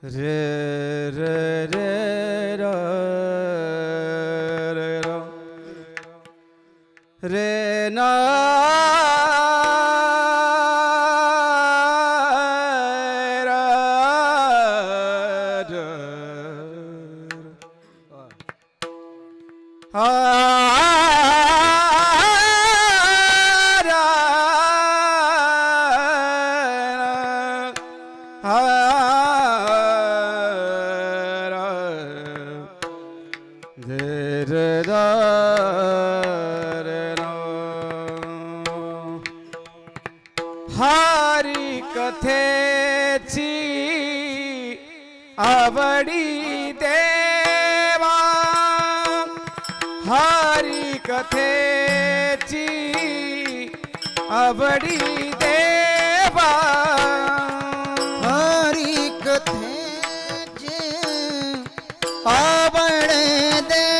re re re ra re ra. Re na ra ra. Ah. ਦੇਰ ਦਾਰ ਰਾਮ ਹਾਰੀ ਕਥੇ ਚੀ ਅਵੜੀ ਦੇਵਾ। ਹਾਰੀ ਕਥੇ ਚੀ ਅਵੜੀ ਦੇਵਾ। ਹਾਰੀ ਕਥੇ ਚ ਆਵ দে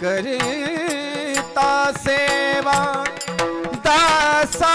ਕਰੇ ਤਾ ਸੇਵਾ ਦਾਸਾ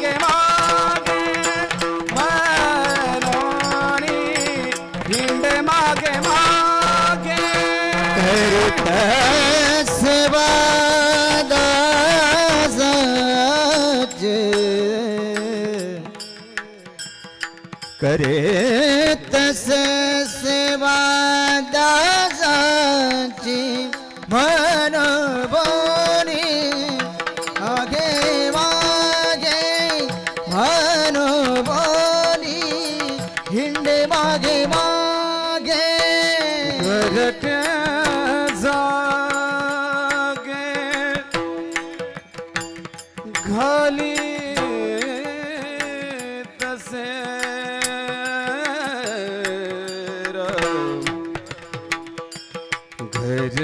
मागे मागे मनोनी हिंड मागे मागे। करत सेवा करे तस सेवा दासाची मन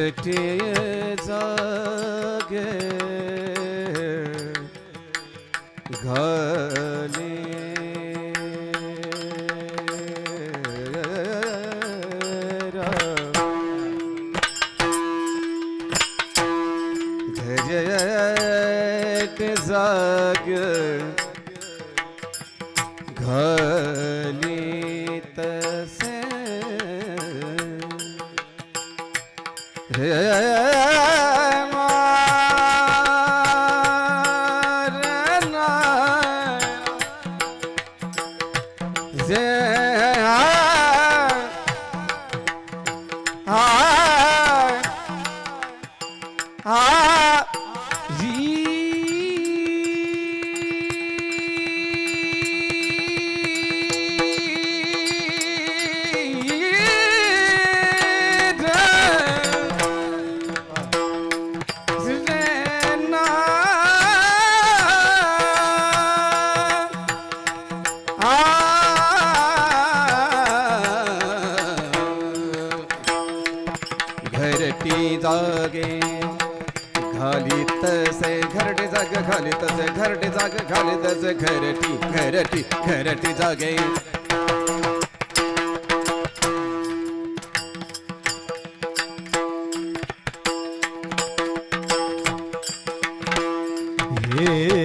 एकटे जागे। घाली। घरट जाग। হে যে হা হা खाली तसे घरटे जाग खाली तसे घरटे जाग खाली तसे घरटी घरटी घरटी जागे. हे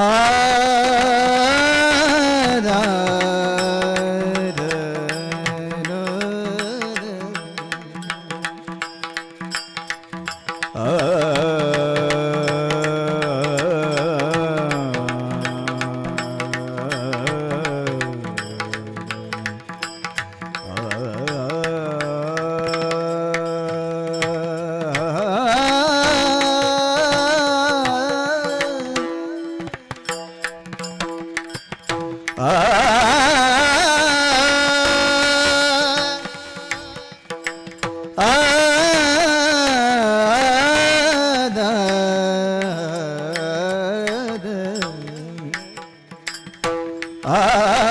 Ah Ah.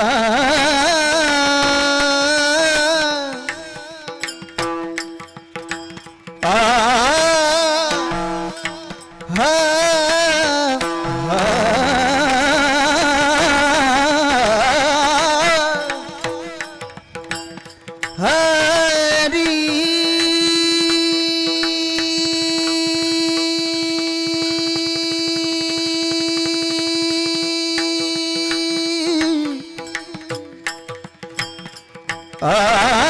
Ah! ah, ah, ah.